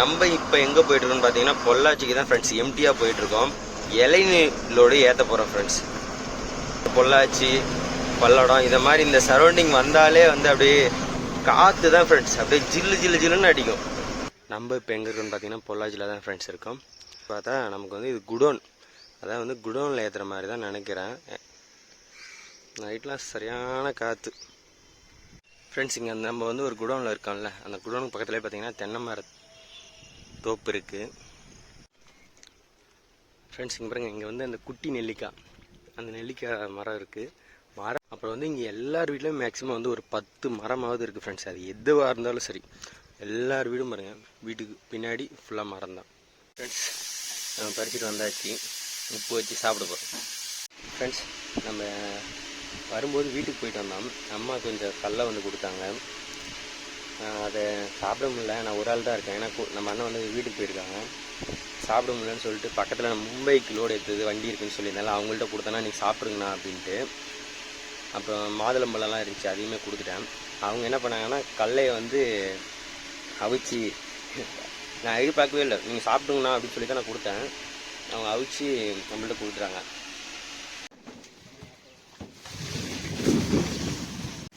நம்ம இப்போ எங்கே போயிட்டுருக்கோம்னு பார்த்தீங்கன்னா பொள்ளாச்சிக்கு தான் ஃப்ரெண்ட்ஸ் எம்டியாக போயிட்டுருக்கோம் இலைநீலோடு ஏற்ற போகிறோம் ஃப்ரெண்ட்ஸ் பொள்ளாச்சி பல்லடம் இதை மாதிரி இந்த சரௌண்டிங் வந்தாலே வந்து அப்படியே காற்று தான் ஃப்ரெண்ட்ஸ் அப்படியே ஜில்லு ஜில்லு ஜில்லுன்னு அடிக்கும். நம்ம இப்போ எங்கே இருக்கோம்னு பார்த்தீங்கன்னா பொள்ளாச்சியில் தான் ஃப்ரெண்ட்ஸ் இருக்கோம். பார்த்தா நமக்கு வந்து இது குடோன். அதான் வந்து குடோனில் ஏற்றுற மாதிரி தான் நினைக்கிறேன். நைட்லாம் சரியான காற்று ஃப்ரெண்ட்ஸ் இங்கே நம்ம வந்து ஒரு குடோனில் இருக்கோம்ல. அந்த குடோனுக்கு பக்கத்துலேயே பார்த்தீங்கன்னா தென்னை மர தோப்பு இருக்குது ஃப்ரெண்ட்ஸ் இங்கே பாருங்கள் இங்கே வந்து அந்த குட்டி நெல்லிக்காய். அந்த நெல்லிக்காய் மரம் இருக்குது மரம் அப்புறம் வந்து இங்கே எல்லார் வீட்லேயும் மேக்ஸிமம் வந்து ஒரு பத்து மரமாவது இருக்குது ஃப்ரெண்ட்ஸ் அது எதுவாக இருந்தாலும் சரி. எல்லார் வீடும் பாருங்கள் வீட்டுக்கு பின்னாடி ஃபுல்லாக மரம் தான் ஃப்ரெண்ட்ஸ் நம்ம பறிச்சுட்டு வந்தாச்சு. உப்பு வச்சு சாப்பிட போகிறோம் ஃப்ரெண்ட்ஸ் நம்ம வரும்போது வீட்டுக்கு போயிட்டு வந்தோம். அம்மா கொஞ்சம் கல்லை வந்து கொடுத்தாங்க. அதை சாப்பிட முடியல நான் ஒரு ஆள் தான் இருக்கேன். ஏன்னா நம்ம அண்ணன் வந்து வீட்டுக்கு போயிருக்காங்க. சாப்பிட முடியலன்னு சொல்லிட்டு பக்கத்தில் நான் மும்பைக்கு லோடு எடுத்தது வண்டி இருக்குன்னு சொல்லியிருந்தால அவங்கள்ட்ட கொடுத்தேன்னா நீங்கள் சாப்பிடுங்கண்ணா அப்படின்ட்டு. அப்புறம் மாதுளம்பழம்லாம் இருந்துச்சு அதையுமே கொடுத்துட்டேன். அவங்க என்ன பண்ணாங்கன்னா கல்லையை வந்து அவிச்சு நான் எதிர்பார்க்கவே இல்லை. நீங்கள் சாப்பிடுங்கண்ணா அப்படின்னு சொல்லி தான் நான் கொடுத்தேன். அவங்க அவிச்சு நம்மள்ட்ட கொடுத்துட்டாங்க.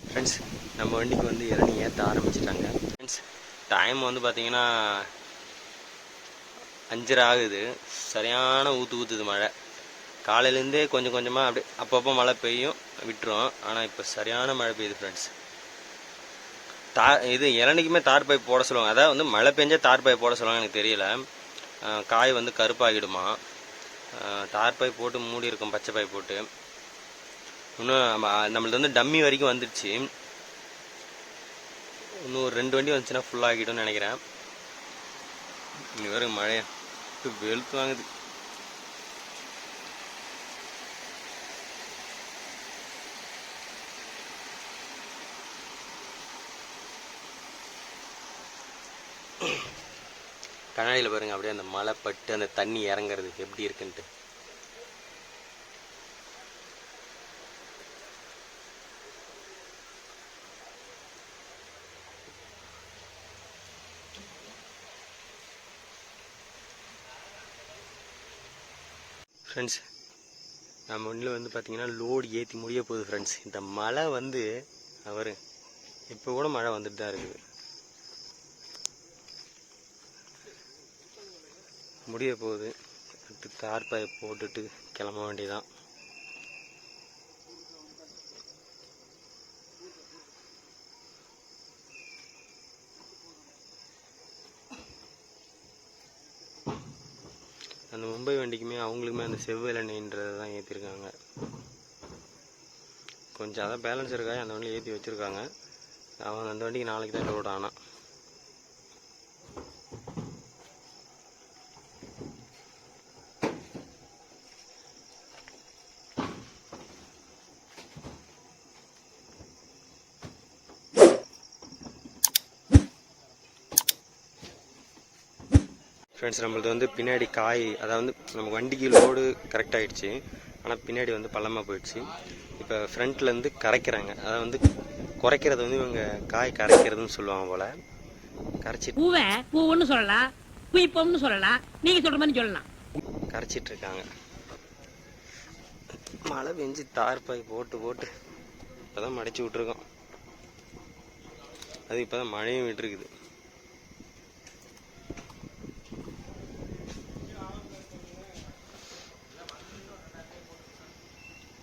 ஃப்ரெண்ட்ஸ் நம்ம வண்டிக்கு வந்து இளநீ ஏற்ற ஆரம்பிச்சிட்டாங்க. ஃப்ரெண்ட்ஸ் டைம் வந்து பார்த்தீங்கன்னா அஞ்சரை ஆகுது. சரியான ஊற்று ஊற்றுது மழை. காலையிலேருந்தே கொஞ்சம் கொஞ்சமாக அப்படியே அப்பப்போ மழை பெய்யும் விட்டுரும். ஆனால் இப்போ சரியான மழை பெய்யுது ஃப்ரெண்ட்ஸ் தா இது இளநிக்குமே தார் பைப் போட சொல்லுவாங்க. அதாவது வந்து மழை பெஞ்சா தார் பைப் போட சொல்லுவாங்க எனக்கு தெரியல. காய் வந்து கருப்பாகிடுமா? தார் பைப் போட்டு மூடி இருக்கும் பச்சை பைப் போட்டு. இன்னும் நம்ம நம்மளது வந்து டம்மி வரைக்கும் வந்துடுச்சு. இன்னும் ஒரு ரெண்டு வண்டி வந்துச்சுன்னா ஃபுல் ஆகிடும்னு நினைக்கிறேன். இங்கே வரும் மழை வெளுத்து வாங்குது. கண்ணாடியில் பாருங்க அப்படியே அந்த மழை பட்டு அந்த தண்ணி இறங்குறது எப்படி இருக்குன்ட்டு. ஃப்ரெண்ட்ஸ் நம்ம ஒன்றில் வந்து பார்த்தீங்கன்னா லோடு ஏற்றி முடிய போகுது ஃப்ரெண்ட்ஸ் இந்த மழை வந்து அவர் இப்போ கூட மழை வந்துட்டு தான் இருக்குது. முடிய போகுது. அடுத்து தார்பாயை போட்டுட்டு கிளம்ப வேண்டியதான் அந்த வரைக்குமே அவங்களுக்குமே அந்த செவ்விலனைன்றதை தான் ஏற்றிருக்காங்க கொஞ்சம் அதான் பேலன்ஸ் இருக்கா அந்த வண்டியில் ஏற்றி வச்சுருக்காங்க. அவன் அந்த வண்டிக்கு நாளைக்கு தான் லோட் ஆனால் ஃப்ரெண்ட்ஸ் நம்மளது வந்து பின்னாடி காய் அதாவது வந்து நம்ம வண்டிக்கு லோடு கரெக்ட் ஆயிடுச்சு. ஆனால் பின்னாடி வந்து பள்ளமாக போயிடுச்சு. இப்போ ஃப்ரண்ட்லேருந்து கரைக்கிறாங்க. அதை வந்து குறைக்கிறது வந்து இவங்க காய் கரைக்கிறதுன்னு சொல்லுவாங்க போல். கரைச்சி பூவை பூவுன்னு சொல்லலாம் குயிப்பம்னு சொல்லலாம் நீங்க சொல்ற மாதிரி சொல்லலாம். கரைச்சிட்டு இருக்காங்க. மழை பெஞ்சு தார் பாய் போட்டு போட்டு இப்போதான் மடிச்சு விட்ருக்கோம் அது இப்போதான் மழையும் விட்டுருக்குது.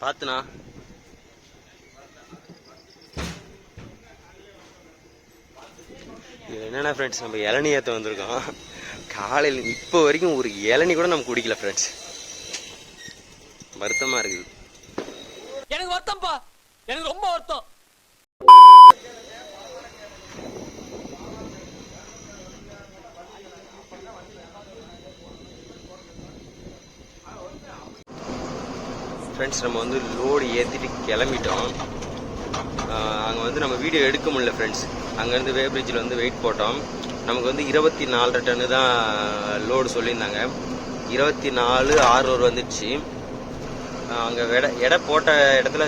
பார்த்துண்ணா என்னென்ன ஃப்ரெண்ட்ஸ் நம்ம இளநீ ஏற்ற வந்திருக்கோம். காலையில் இப்போ வரைக்கும் ஒரு இளநீ கூட நம்ம குடிக்கல ஃப்ரெண்ட்ஸ் வருத்தமாக இருக்குது. எனக்கு வருத்தம்ப்பா எனக்கு ரொம்ப வருத்தம். ஃப்ரெண்ட்ஸ் நம்ம வந்து லோடு ஏற்றிட்டு கிளம்பிட்டோம். அங்கே வந்து நம்ம வீடியோ எடுக்க முடியல ஃப்ரெண்ட்ஸ் அங்கேருந்து வே பிரிட்ஜில் வந்து வெயிட் போட்டோம். நமக்கு வந்து இருபத்தி நாலரை டன்னு தான் லோடு சொல்லியிருந்தாங்க. இருபத்தி நாலு ஆறுநூறு வந்துடுச்சு. அங்கே எடை எடை போட்ட இடத்துல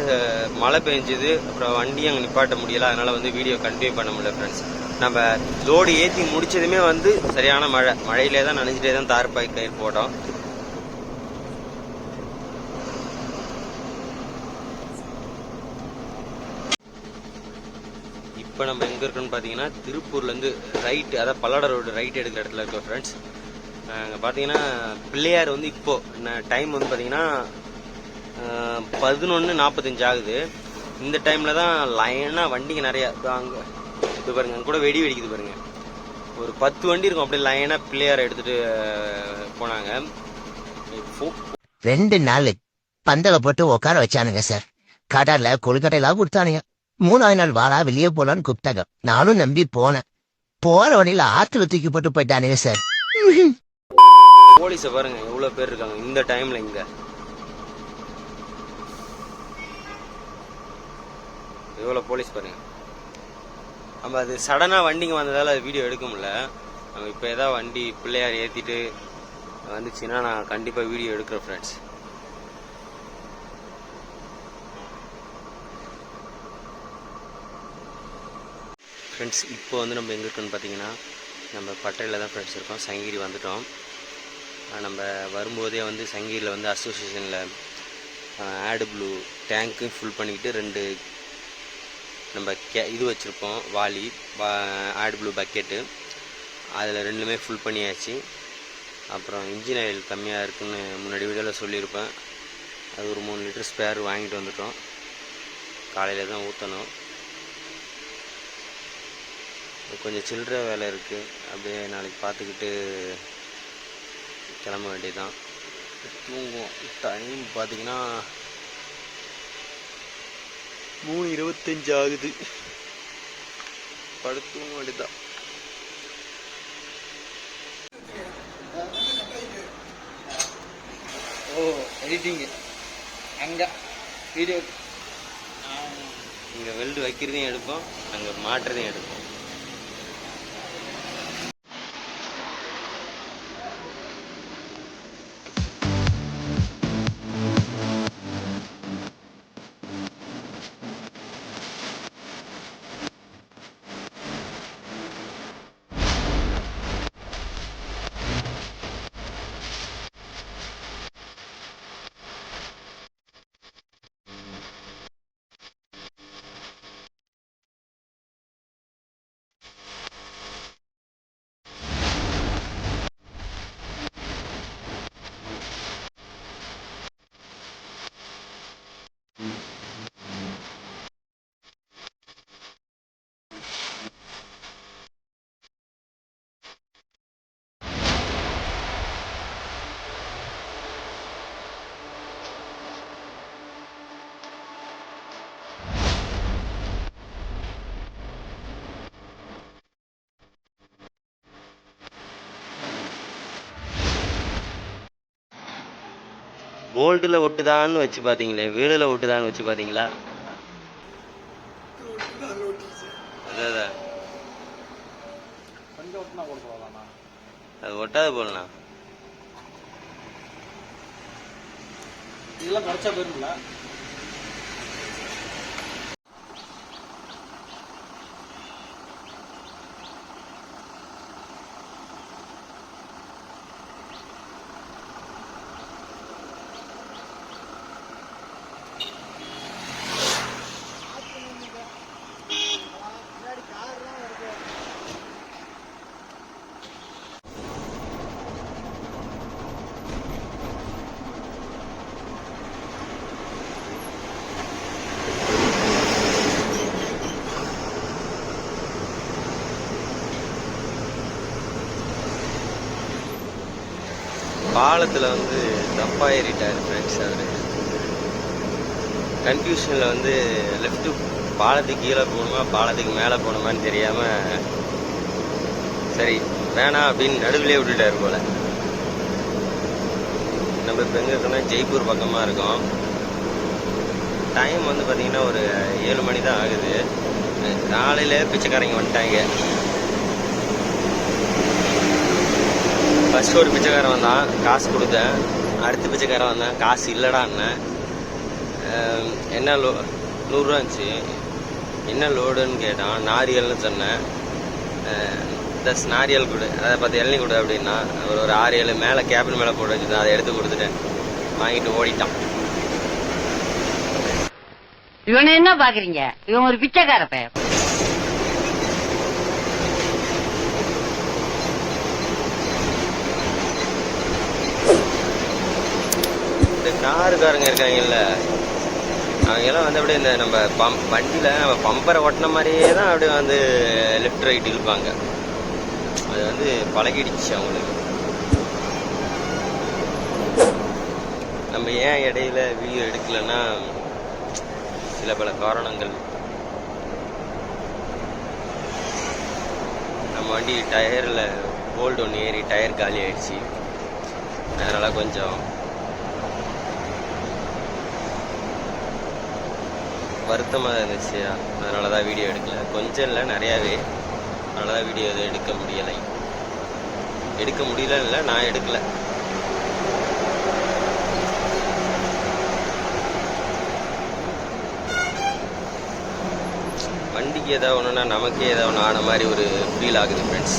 மழை பெஞ்சுது. அப்புறம் வண்டி அங்கே நிப்பாட்ட முடியல. அதனால் வந்து வீடியோ கண்டினியூ பண்ண முடியல ஃப்ரெண்ட்ஸ் நம்ம லோடு ஏற்றி முடிச்சதுமே வந்து சரியான மழை. மழையிலே தான் நனைஞ்சிட்டே தான் தார்பாய் கயிறு போட்டோம். இப்போ நம்ம எங்கே இருக்கோம்னு பார்த்தீங்கன்னா திருப்பூர்லேருந்து ரைட் அதாவது பல்லாட ரோடு ரைட் எடுக்கிற இடத்துல இருக்கோம் ஃப்ரெண்ட்ஸ் அங்கே பார்த்தீங்கன்னா பிள்ளையார் வந்து இப்போ டைம் வந்து பார்த்தீங்கன்னா பதினொன்று நாற்பத்தஞ்சு ஆகுது. இந்த டைமில் தான் லைனாக வண்டிங்க நிறையா அங்கே இது பாருங்க அங்கே கூட வெடி வெடிக்குது பாருங்க. ஒரு பத்து வண்டி இருக்கும் அப்படியே லைனாக பிள்ளையார் எடுத்துகிட்டு போனாங்க. ரெண்டு நாள் பந்தலை போட்டு உட்கார வச்சானுங்க சார் கடல்ல கொழுக்கட்டையெல்லாம் கொடுத்தானுங்க. மூணாவது நாள் வாழா வெளியே போலான்னு கூப்பிட்டாங்க. நானும் நம்பி போனேன். போற வழியில ஆத்துல தூக்கி போட்டு போயிட்டானே சார் போலீஸை பாருங்க எவ்வளவு பேர் இருக்காங்க. இந்த டைமில் இங்க. எவ்வளோ போலீஸ் பாருங்க. நம்ம அது சடனாக வண்டிங்க வந்ததால் அது வீடியோ எடுக்க முடியல. நம்ம இப்போ ஏதாவது வண்டி பிள்ளையார் ஏற்றிட்டு வந்துச்சுன்னா நான் கண்டிப்பாக வீடியோ எடுக்கிறேன் ஃப்ரெண்ட்ஸ் ஃப்ரெண்ட்ஸ் இப்போ வந்து நம்ம எங்கே இருக்கோம்னு பார்த்தீங்கன்னா நம்ம பட்டையில் தான் ஃப்ரெண்ட்ஸ் இருக்கோம். சங்ககிரி வந்துட்டோம். நம்ம வரும்போதே வந்து சங்ககிரியில் வந்து அசோசியேஷனில் ஆடு ப்ளூ டேங்க்கு ஃபுல் பண்ணிக்கிட்டு ரெண்டு நம்ம கே இது வச்சுருப்போம் வாலி ஆடு ப்ளூ பக்கெட்டு அதில் ரெண்டுமே ஃபுல் பண்ணியாச்சு. அப்புறம் இன்ஜின் ஆயில் கம்மியாக இருக்குன்னு முன்னாடி வீடியோவில் சொல்லியிருப்பேன். அது ஒரு மூணு லிட்டர் ஸ்பேர் வாங்கிட்டு வந்துட்டோம். காலையில் தான் ஊற்றணும் கொஞ்சம் சில்லற வேலை இருக்குது அப்படியே நாளைக்கு பார்த்துக்கிட்டு கிளம்ப வேண்டியதுதான். தூங்குவோம். டைம் பார்த்தீங்கன்னா மூணு இருபத்தஞ்சு ஆகுது. படுத்து தூங்க வேண்டியதுதான். ஓ எடிட்டிங்கு அங்கே வீடியோ இங்கே வெல்டு வைக்கிறதையும் எடுப்போம். அங்கே மாட்டுறதையும் எடுப்போம். போல்ட்டில் ஒட்டுதான்னு வச்சு பார்த்தீங்களே வீடில் ஒட்டுதான்னு வச்சு பார்த்தீங்களா அதான் அது ஒட்டாத போடலாம் இதெல்லாம் குறைச்சா போயிருங்களா பாலத்தில் வந்து தப்பாக ஏறிட்டார் ஃப்ரெண்ட்ஸ் அவர். கன்ஃபியூஷனில் வந்து லெஃப்ட்டு பாலத்துக்கு கீழே போகணுமா பாலத்துக்கு மேலே போகணுமான்னு தெரியாமல் சரி வேணாம் அப்படின்னு நடுவிலே விட்டுட்டார் போல. நம்ம இப்போ எங்கே இருக்கோம்னா ஜெய்ப்பூர் பக்கமாக இருக்கோம். டைம் வந்து பார்த்தீங்கன்னா ஒரு ஏழு மணி தான் ஆகுது. காலையில் பிச்சைக்காரங்க வந்துட்டாங்க. ஃபஸ்ட்டு ஒரு பிச்சைக்காரன் வந்தான் காசு கொடுத்தேன். அடுத்த பிச்சைக்காரன் வந்தான் காசு இல்லைடான்னு என்ன லோ நூறுரூவா இருந்துச்சு. என்ன லோடுன்னு கேட்டான் நாரியல்னு சொன்னேன். தஸ் நாரியல் கொடு கூடு பார்த்து பத்து இளநீ அப்படின்னா ஒரு ஒரு ஆறு ஏழு மேலே கேபின் மேலே போட்டு வச்சுருந்தேன் அதை எடுத்து கொடுத்துட்டேன். வாங்கிட்டு ஓடிட்டான். இவனை என்ன பாக்குறீங்க இவன் ஒரு பிச்சைக்கார பையன். காருக்காரங்க இருக்காங்கல்ல அவங்க எல்லாம் வந்து அப்படியே இந்த நம்ம பம் வண்டியில் நம்ம பம்பரை ஓட்டின மாதிரியே தான் அப்படியே வந்து லெஃப்ட் ரைட் இழுப்பாங்க. அது வந்து பழகிடுச்சு அவங்களுக்கு. நம்ம ஏன் இடையில வீடியோ எடுக்கலைன்னா சில பல காரணங்கள். நம்ம வண்டி டயரில் போல்ட் ஒன்று ஏறி டயர் காலி ஆயிடுச்சு. அதனால் கொஞ்சம் வருத்தமாக இருந்துச்சு. அதனால தான் வீடியோ எடுக்கல. கொஞ்சம் இல்லை நிறையாவே. அதனால தான் வீடியோ எதுவும் எடுக்க முடியலை. எடுக்க முடியல இல்லை நான் எடுக்கல. வண்டிக்கு ஏதாவது ஒன்றுனா நமக்கே ஏதாவது ஒன்று ஆன மாதிரி ஒரு ஃபீல் ஆகுது ஃப்ரெண்ட்ஸ்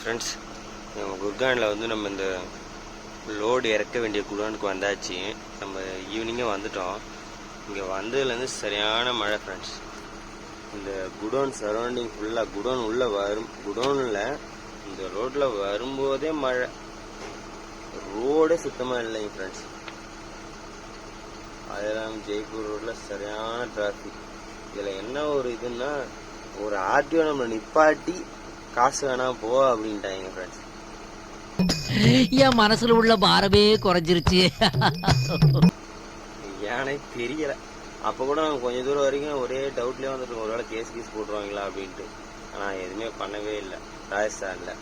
ஃப்ரெண்ட்ஸ் குர்கானில் வந்து நம்ம இந்த லோடு இறக்க வேண்டிய குடோனுக்கு வந்தாச்சு. நம்ம ஈவினிங்கே வந்துட்டோம். இங்கே வந்ததுலேருந்து சரியான மழை ஃப்ரெண்ட்ஸ் இந்த குடோன் சரௌண்டிங் ஃபுல்லாக குடோன் உள்ளே வரும் குடோனில் இந்த ரோட்டில் வரும்போதே மழை. ரோடே சுத்தமாக இல்லைங்க ஃப்ரெண்ட்ஸ் அதெல்லாம் ஜெய்ப்பூர் ரோட்டில் சரியான டிராஃபிக் இதில் என்ன ஒரு இதுன்னா ஒரு ஆர்டிஓ நம்ம நிப்பாட்டி காசு வேணா போ அப்படின்ட்டாங்க ஃப்ரெண்ட்ஸ் என் மனசுல உள்ள பாரமே குறைஞ்சிருச்சு? ஏனே தெரியல. அப்போ கூட நாங்கள் கொஞ்சம் தூரம் வரைக்கும் ஒரே டவுட்லேயே வந்துட்டு ஒருவேளை கேஸ் கீஸ் போட்டுருவாங்களா அப்படின்ட்டு. ஆனால் எதுவுமே பண்ணவே இல்லை. ராஜஸ்தானில்.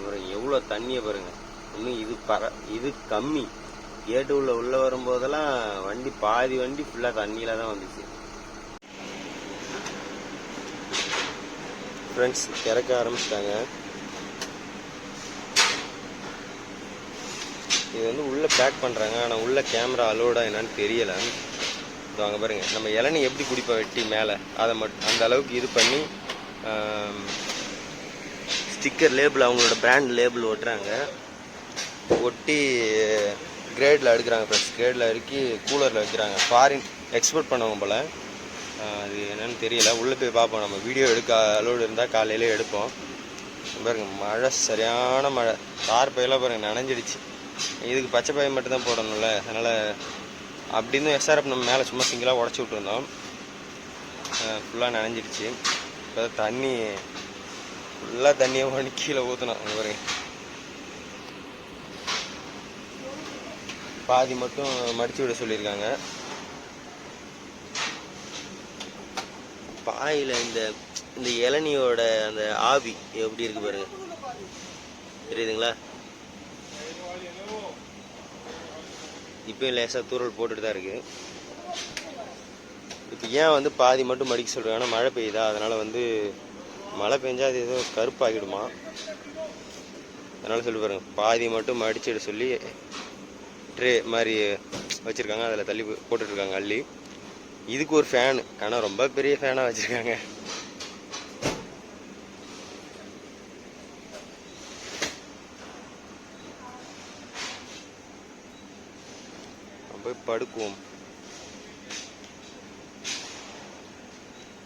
இவருங்க எவ்வளோ தண்ணியை பாருங்க. இன்னும் இது பர இது கம்மி. கேட்டு உள்ள உள்ள வரும்போதெல்லாம் வண்டி பாதி வண்டி ஃபுல்லாக தண்ணியில தான் வந்துச்சு. ஃப்ரெண்ட்ஸ் திறக்க ஆரம்பிச்சிட்டாங்க. இது வந்து உள்ளே பேக் பண்ணுறாங்க ஆனால் உள்ள கேமரா அலோடா என்னன்னு தெரியலை. இது அங்கே பாருங்கள் நம்ம இளநீ எப்படி குடிப்போம் வெட்டி மேலே? அதை மட்டும் அந்த அளவுக்கு இது பண்ணி ஸ்டிக்கர் லேபிள் அவங்களோட பிராண்ட் லேபிள் ஒட்டுறாங்க. ஒட்டி கிரேடில் அடுக்கிறாங்க ஃப்ரெண்ட்ஸ் கிரேடில் அடுக்கி கூலரில் வைக்கிறாங்க. ஃபாரின் எக்ஸ்போர்ட் பண்ணுவாங்க போல். அது என்னன்னு தெரியல. உள்ளே போய் பார்ப்போம். நம்ம வீடியோ எடுக்க அலோடு இருந்தால் காலையிலே எடுப்போம். பாருங்க மழை சரியான மழை. தார் பையெல்லாம் பாருங்க நனைஞ்சிடுச்சு. இதுக்கு பச்சை பயிர் மட்டும் தான் போடணும்ல. அதனால் அப்படின்னு எஸ்ஆர்எஃப் நம்ம மேலே சும்மா சிங்கிளாக உடச்சி விட்டுருந்தோம். ஃபுல்லாக நனைஞ்சிடுச்சு. இப்போ தண்ணி ஃபுல்லாக தண்ணியை ஒன்று கீழே ஊற்றணும் அங்கே பாருங்க. பாதி மட்டும் மடித்து விட சொல்லியிருக்காங்க. பாயில் இந்த இந்த இளநியோட அந்த ஆவி எப்படி இருக்கு பாருங்க. தெரியுதுங்களா? இப்பயும் லேசாக தூரல் போட்டுட்டு தான் இருக்கு. இப்போ ஏன் வந்து பாதி மட்டும் மடிக்க சொல்கிறாங்கன்னா மழை பெய்யுதா? அதனால் வந்து மழை பெஞ்சால் அது ஏதோ கருப்பாகிடுமா? அதனால் சொல்லி பாருங்க. பாதி மட்டும் மடிச்சிட சொல்லி ட்ரே மாதிரி வச்சுருக்காங்க. அதில் தள்ளி போட்டுட்ருக்காங்க அள்ளி. இதுக்கு ஒரு ஃபேனு ஆனால் ரொம்ப பெரிய ஃபேனாக வச்சுருக்காங்க. போய் படுக்குவோம்.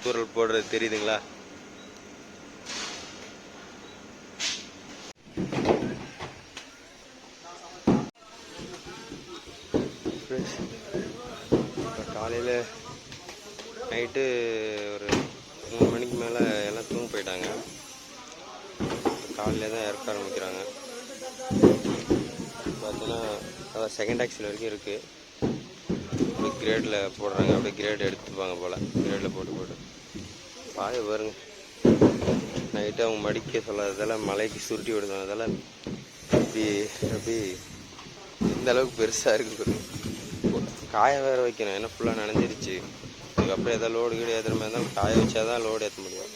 தூரல் போடுறது தெரியுதுங்களா காலையில் நைட்டு ஒரு மூணு மணிக்கு மேலே எல்லாம் தூங்க போயிட்டாங்க. காலையில் தான் இறக்க ஆரம்பிக்கிறாங்க. பார்த்தீங்கன்னா அதான் செகண்ட் ஆக்சில் வரைக்கும் இருக்குது அப்படியே கிரேடில் போடுறாங்க. அப்படியே கிரேட் எடுத்துப்பாங்க போல். கிரேடில் போட்டு போட்டு. பாய பாருங்க. நைட்டு அவங்க மடிக்க சொல்லாததால் மலைக்கு சுருட்டி விடுறதால இப்படி அப்படி இந்த அளவுக்கு பெருசாக இருக்குது காய வேற வைக்கணும். ஏன்னா ஃபுல்லாக நனைஞ்சிருச்சு. ఇకప్పుడు ఏదో లోడ్ గీడ్ ఎదురు మీద కాయ వచ్చేదా లోడ్ ఎత్తుముడిగా